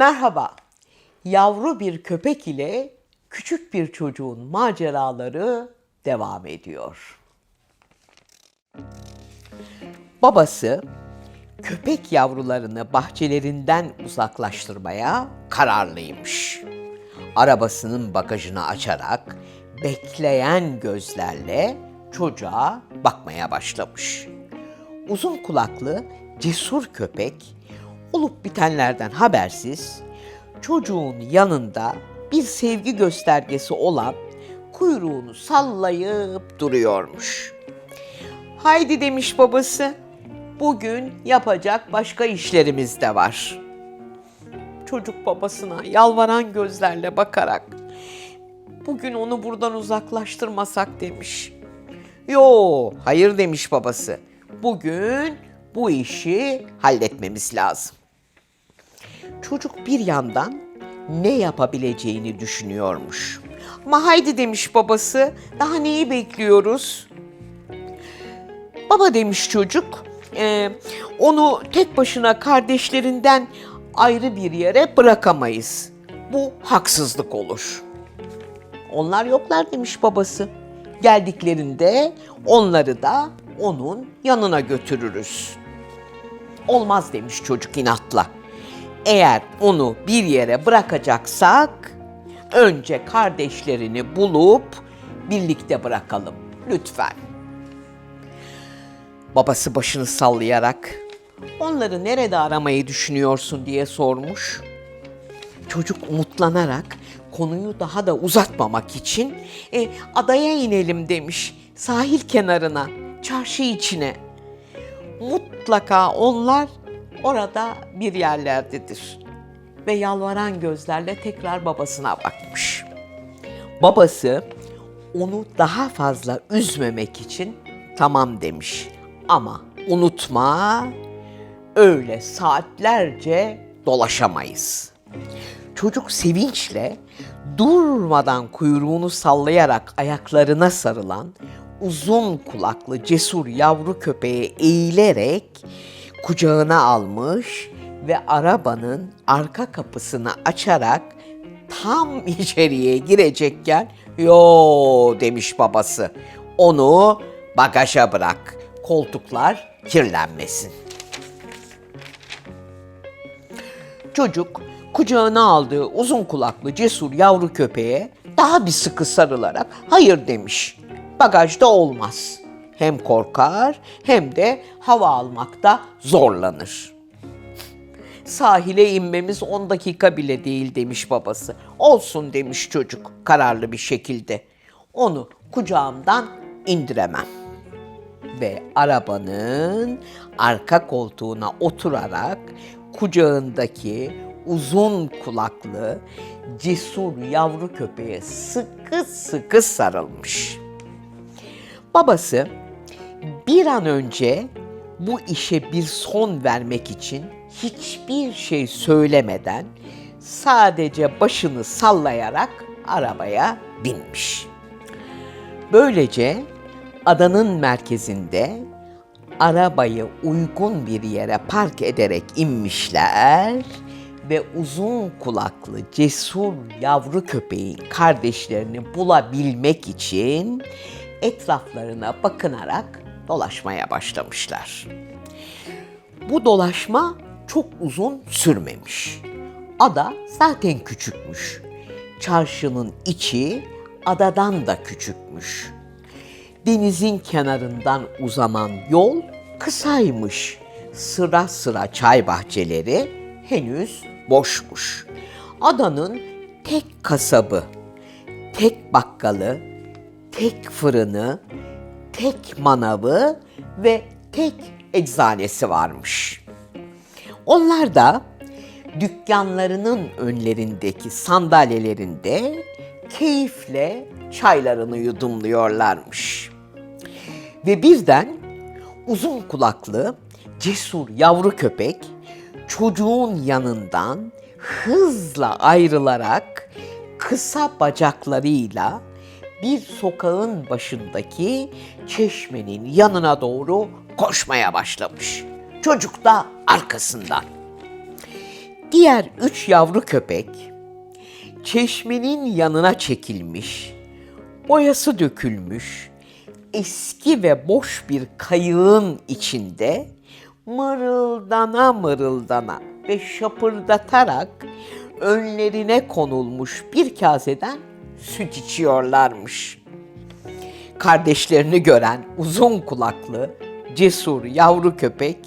Merhaba. Yavru bir köpek ile küçük bir çocuğun maceraları devam ediyor. Babası köpek yavrularını bahçelerinden uzaklaştırmaya kararlıymış. Arabasının bagajını açarak bekleyen gözlerle çocuğa bakmaya başlamış. Uzun kulaklı cesur köpek olup bitenlerden habersiz çocuğun yanında bir sevgi göstergesi olan kuyruğunu sallayıp duruyormuş. Haydi demiş babası. Bugün yapacak başka işlerimiz de var. Çocuk babasına yalvaran gözlerle bakarak bugün onu buradan uzaklaştırmasak demiş. Yo, hayır demiş babası. Bugün bu işi halletmemiz lazım. Çocuk bir yandan ne yapabileceğini düşünüyormuş. Ama haydi demiş babası, daha neyi bekliyoruz? Baba demiş çocuk, "e, onu tek başına kardeşlerinden ayrı bir yere bırakamayız. Bu haksızlık olur. Onlar yoklar demiş babası. Geldiklerinde onları da onun yanına götürürüz. Olmaz demiş çocuk inatla. Eğer onu bir yere bırakacaksak önce kardeşlerini bulup birlikte bırakalım lütfen. Babası başını sallayarak onları nerede aramayı düşünüyorsun diye sormuş. Çocuk umutlanarak konuyu daha da uzatmamak için e, adaya inelim demiş. Sahil kenarına, çarşı içine. Mutlaka onlar orada bir yerlerdedir. Ve yalvaran gözlerle tekrar babasına bakmış. Babası onu daha fazla üzmemek için tamam demiş. Ama unutma öyle saatlerce dolaşamayız. Çocuk sevinçle durmadan kuyruğunu sallayarak ayaklarına sarılan uzun kulaklı cesur yavru köpeğe eğilerek kucağına almış ve arabanın arka kapısını açarak tam içeriye girecekken yo demiş babası. Onu bagaja bırak. Koltuklar kirlenmesin. Çocuk kucağına aldığı uzun kulaklı cesur yavru köpeğe daha bir sıkı sarılarak hayır demiş. Bagajda olmaz. Hem korkar hem de hava almakta zorlanır. Sahile inmemiz 10 dakika bile değil demiş babası. Olsun demiş çocuk kararlı bir şekilde. Onu kucağımdan indiremem ve arabanın arka koltuğuna oturarak kucağındaki uzun kulaklı cesur yavru köpeğe sıkı sıkı sarılmış. Babası bir an önce bu işe bir son vermek için hiçbir şey söylemeden sadece başını sallayarak arabaya binmiş. Böylece adanın merkezinde arabayı uygun bir yere park ederek inmişler ve uzun kulaklı cesur yavru köpeğin kardeşlerini bulabilmek için etraflarına bakınarak dolaşmaya başlamışlar. Bu dolaşma çok uzun sürmemiş. Ada zaten küçükmüş. Çarşının içi adadan da küçükmüş. Denizin kenarından uzanan yol kısaymış. Sıra sıra çay bahçeleri henüz boşmuş. Adanın tek kasabı, tek bakkalı, tek fırını, tek manavı ve tek eczanesi varmış. Onlar da dükkanlarının önlerindeki sandalyelerinde keyifle çaylarını yudumluyorlarmış. Ve birden uzun kulaklı, cesur yavru köpek çocuğun yanından hızla ayrılarak kısa bacaklarıyla bir sokağın başındaki çeşmenin yanına doğru koşmaya başlamış. Çocuk da arkasından. Diğer üç yavru köpek çeşmenin yanına çekilmiş, boyası dökülmüş, eski ve boş bir kayığın içinde mırıldana mırıldana ve şapırdatarak önlerine konulmuş bir kaseden süt içiyorlarmış. Kardeşlerini gören uzun kulaklı, cesur yavru köpek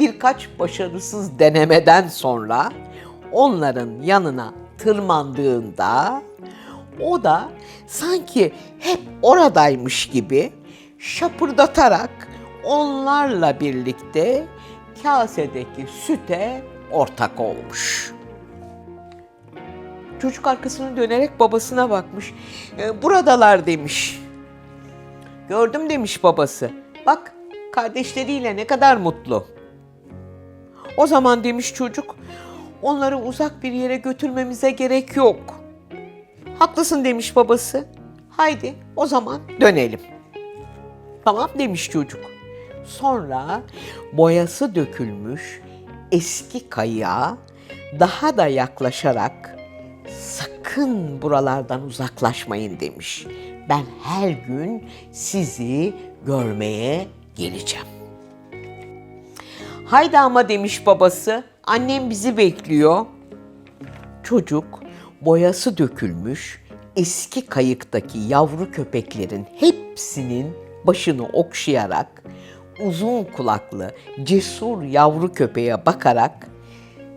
birkaç başarısız denemeden sonra onların yanına tırmandığında o da sanki hep oradaymış gibi şapırdatarak onlarla birlikte kasedeki süte ortak olmuş. Çocuk arkasını dönerek babasına bakmış. "E, buradalar demiş. Gördüm demiş babası. Bak kardeşleriyle ne kadar mutlu. O zaman demiş çocuk, onları uzak bir yere götürmemize gerek yok. Haklısın demiş babası. Haydi o zaman dönelim. Tamam demiş çocuk. Sonra boyası dökülmüş eski kayığa daha da yaklaşarak sakın buralardan uzaklaşmayın demiş. Ben her gün sizi görmeye geleceğim. Haydi ama demiş babası. Annem bizi bekliyor. Çocuk boyası dökülmüş eski kayıktaki yavru köpeklerin hepsinin başını okşayarak uzun kulaklı cesur yavru köpeğe bakarak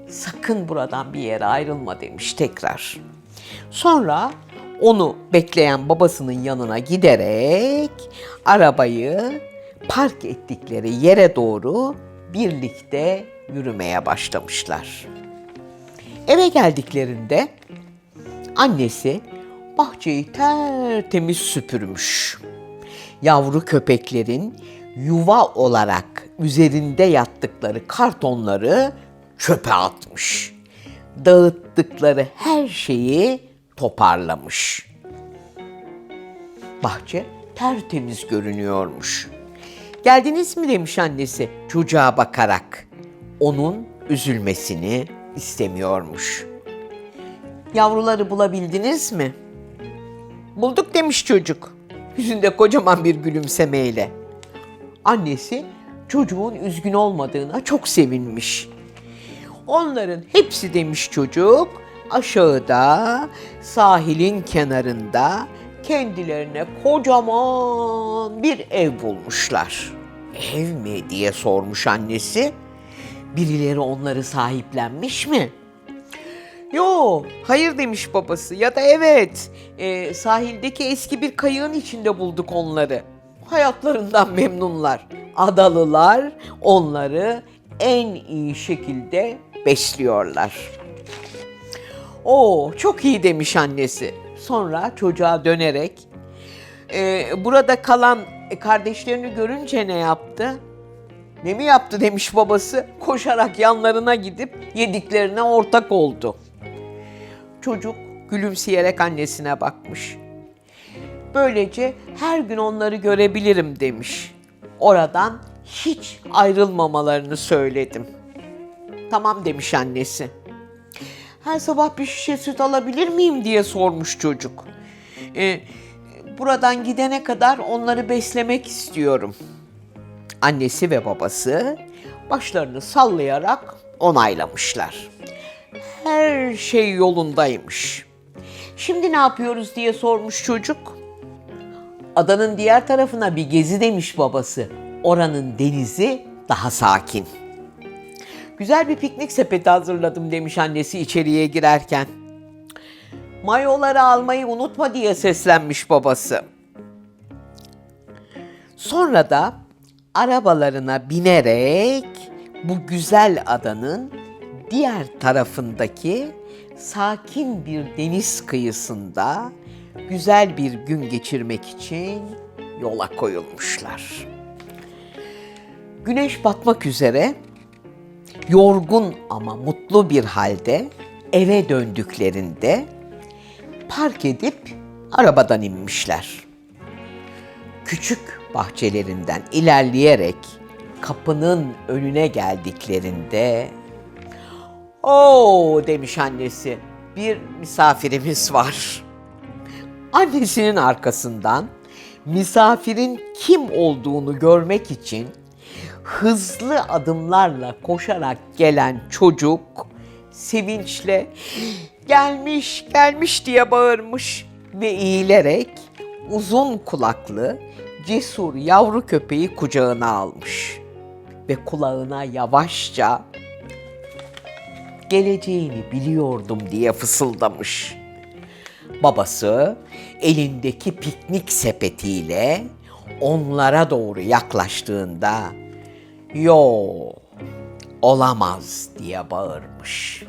sakın buradan bir yere ayrılma demiş tekrar. Sonra onu bekleyen babasının yanına giderek arabayı park ettikleri yere doğru birlikte yürümeye başlamışlar. Eve geldiklerinde annesi bahçeyi tertemiz süpürmüş. Yavru köpeklerin yuva olarak üzerinde yattıkları kartonları çöpe atmış. Dağıttıkları her şeyi toparlamış. Bahçe tertemiz görünüyormuş. Geldiniz mi demiş annesi çocuğa bakarak. Onun üzülmesini istemiyormuş. Yavruları bulabildiniz mi? Bulduk demiş çocuk. Yüzünde kocaman bir gülümsemeyle. Annesi çocuğun üzgün olmadığına çok sevinmiş. Onların hepsi demiş çocuk aşağıda sahilin kenarında kendilerine kocaman bir ev bulmuşlar. Ev mi diye sormuş annesi. Birileri onları sahiplenmiş mi? Yo, hayır demiş babası ya da evet. e, sahildeki eski bir kayığın içinde bulduk onları. Hayatlarından memnunlar. Adalılar onları en iyi şekilde besliyorlar. Oo, çok iyi demiş annesi. Sonra çocuğa dönerek e, burada kalan kardeşlerini görünce ne yaptı? Ne mi yaptı demiş babası. Koşarak yanlarına gidip yediklerine ortak oldu. Çocuk gülümseyerek annesine bakmış. Böylece her gün onları görebilirim demiş. Oradan hiç ayrılmamalarını söyledim. Tamam demiş annesi. Her sabah bir şişe süt alabilir miyim diye sormuş çocuk. Ee, buradan gidene kadar onları beslemek istiyorum. Annesi ve babası başlarını sallayarak onaylamışlar her şey yolundaymış. Şimdi ne yapıyoruz diye sormuş çocuk. Adanın diğer tarafına bir gezi demiş babası. Oranın denizi daha sakin. Güzel bir piknik sepeti hazırladım demiş annesi içeriye girerken. Mayoları almayı unutma diye seslenmiş babası. Sonra da arabalarına binerek bu güzel adanın diğer tarafındaki sakin bir deniz kıyısında güzel bir gün geçirmek için yola koyulmuşlar. Güneş batmak üzere yorgun ama mutlu bir halde eve döndüklerinde park edip arabadan inmişler. Küçük bahçelerinden ilerleyerek kapının önüne geldiklerinde Oo demiş annesi. Bir misafirimiz var. Annesinin arkasından misafirin kim olduğunu görmek için hızlı adımlarla koşarak gelen çocuk sevinçle gelmiş gelmiş diye bağırmış ve eğilerek uzun kulaklı cesur yavru köpeği kucağına almış ve kulağına yavaşça geleceğini biliyordum diye fısıldamış. Babası elindeki piknik sepetiyle onlara doğru yaklaştığında "Yo, olamaz." diye bağırmış.